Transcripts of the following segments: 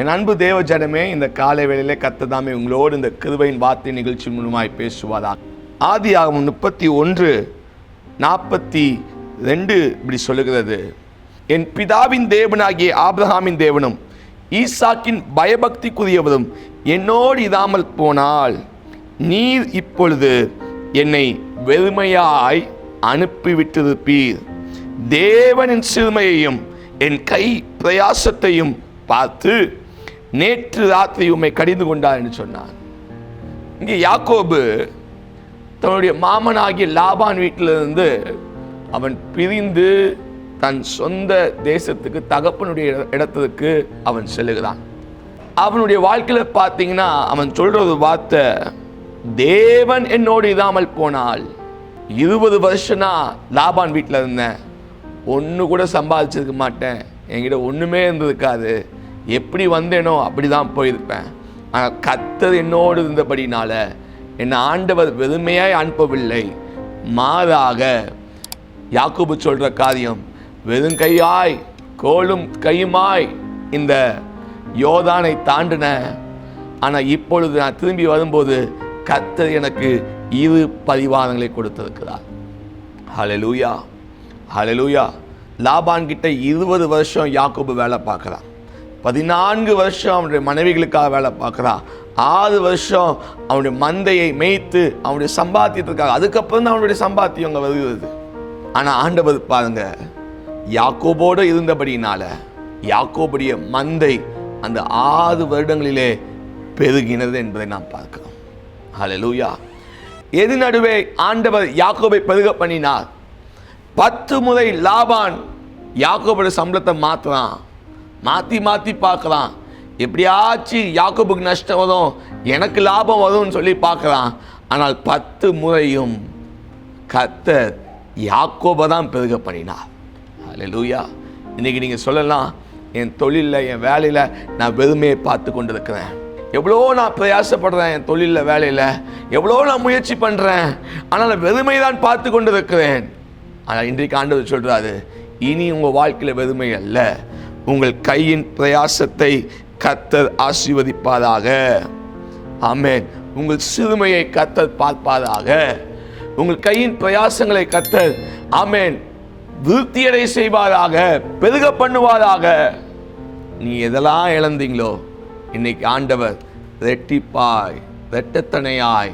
என் அன்பு தேவ ஜனமே இந்த காலை வேளையிலே கத்ததாமே உங்களோடு இந்த கிருபையின் வார்த்தை நிகழ்ச்சி மூலமாய் பேசுவதா ஆகும் முப்பத்தி ஒன்று நாற்பத்தி ரெண்டு இப்படி சொல்லுகிறது. என் பிதாவின் தேவனாகிய ஆப்ரஹாமின் தேவனும் ஈசாக்கின் பயபக்திக்குரியவரும் என்னோடு இதாமல் போனால் நீர் இப்பொழுது என்னை வெறுமையாய் அனுப்பிவிட்டிருப்பீர். தேவனின் சிறுமையையும் என் கை பிரயாசத்தையும் பார்த்து நேற்று ராத்திரி உண்மை கடிந்து கொண்டார் என்று சொன்னார். இங்கே யாக்கோபு தன்னுடைய மாமனாகிய லாபான் வீட்டிலிருந்து அவன் பிரிந்து தன் சொந்த தேசத்துக்கு தகப்பனுடைய இடத்துக்கு அவன் செல்லுகிறான். அவனுடைய வாழ்க்கையில் பார்த்தீங்கன்னா அவன் சொல்ற ஒரு வார்த்தை தேவன் என்னோடு இதாமல் போனால் இருபது வருஷனா லாபான் வீட்டில் இருந்தேன். ஒன்று கூட சம்பாதிச்சிருக்க மாட்டேன். என்கிட்ட ஒன்றுமே இருந்திருக்காது. எப்படி வந்தேனோ அப்படி தான் போயிருப்பேன். ஆனால் கத்தர் என்னோடு இருந்தபடினால என்னை ஆண்டவர் வெறுமையாய் அனுப்பவில்லை. மாறாக யாக்கோபு சொல்கிற காரியம் வெறும் கையாய் கோலும் கையுமாய் இந்த யோதானை தாண்டின. ஆனால் இப்பொழுது நான் திரும்பி வரும்போது கத்தர் எனக்கு இரு பரிவாரங்களை கொடுத்திருக்கிறார். ஹலலூயா ஹலலூயா லாபான் கிட்ட இருபது வருஷம் யாக்கோபு வேலை பார்க்குறான். பதினான்கு வருஷம் அவனுடைய மனைவிகளுக்காக வேலை பார்க்குறான் ஆறு வருஷம் அவனுடைய மந்தையை மேய்த்து அவனுடைய சம்பாத்தியத்துக்காக அதுக்கப்புறம் தான் அவனுடைய சம்பாத்தியம் அங்கே வருகிறது. ஆனால் ஆண்டவர் பாருங்க யாக்கோபோடு இருந்தபடினால யாக்கோபுடைய மந்தை அந்த ஆறு வருடங்களிலே பெருகினது என்பதை நாம் பார்க்கிறோம். ஹலலூயா எது நடுவே ஆண்டவர் யாக்கோபை பெருக பண்ணினார்? பத்து முறை லாபான் யாக்கோபோட சம்பளத்தை மாற்றுறான் மாற்றி மாற்றி பார்க்கலாம். எப்படியாச்சும் யாக்கோபுக்கு நஷ்டம் வரும் எனக்கு லாபம் வரும்னு சொல்லி பார்க்கலாம். ஆனால் பத்து முறையும் கத்தர் யாக்கோபை தான் பெருக பண்ணினார். அல்லேலூயா இன்றைக்கி நீங்கள் சொல்லலாம் என் தொழிலில் என் வேலையில் நான் வெறுமையை பார்த்து கொண்டு இருக்கிறேன் எவ்வளோ நான் பிரயாசப்படுறேன் என் தொழிலில் வேலையில். எவ்வளோ நான் முயற்சி பண்ணுறேன் ஆனால் நான் வெறுமை தான் பார்த்து கொண்டு இருக்கிறேன் ஆனால் இன்றைக்கு ஆண்டவர் சொல்கிறாரு இனி உங்கள் வாழ்க்கையில் வெறுமை அல்ல. உங்கள் கையின் பிரயாசத்தை கத்தர் ஆசீர்வதிப்பாராக. ஆமேன். உங்கள் சிறுமையை கத்தர் பார்ப்பாராக. உங்கள் கையின் பிரயாசங்களை கத்தர் ஆமென் விருத்தியடை செய்வாராக பெருக பண்ணுவாராக. நீ எதெல்லாம் இழந்தீங்களோ இன்னைக்கு ஆண்டவர் ரெட்டிப்பாய் ரெட்டத்தனையாய்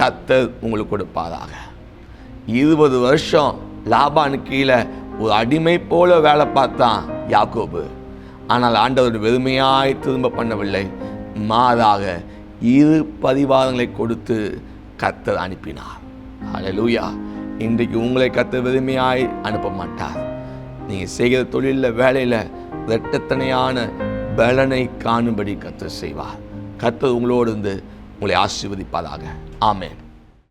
கத்தர் உங்களுக்கு கொடுப்பாராக. இருபது வருஷம் லாபானு கீழே ஒரு அடிமை போல வேலை பார்த்தான். யாக்கோபு. ஆனால் ஆண்டவர் வெறுமையாய் திரும்ப பண்ணவில்லை. மாறாக இரு பரிவாரங்களை கொடுத்து கத்தர் அனுப்பினார். லூயா இன்றைக்கு உங்களை கத்தர் வெறுமையாய் அனுப்ப மாட்டார் நீங்கள் செய்கிற தொழிலில் வேலையில் இரட்டத்தனையான பலனை காணும்படி கத்தர் செய்வார். கத்தர் உங்களோடு இருந்து உங்களை ஆசீர்வதிப்பாராக. ஆமேன்.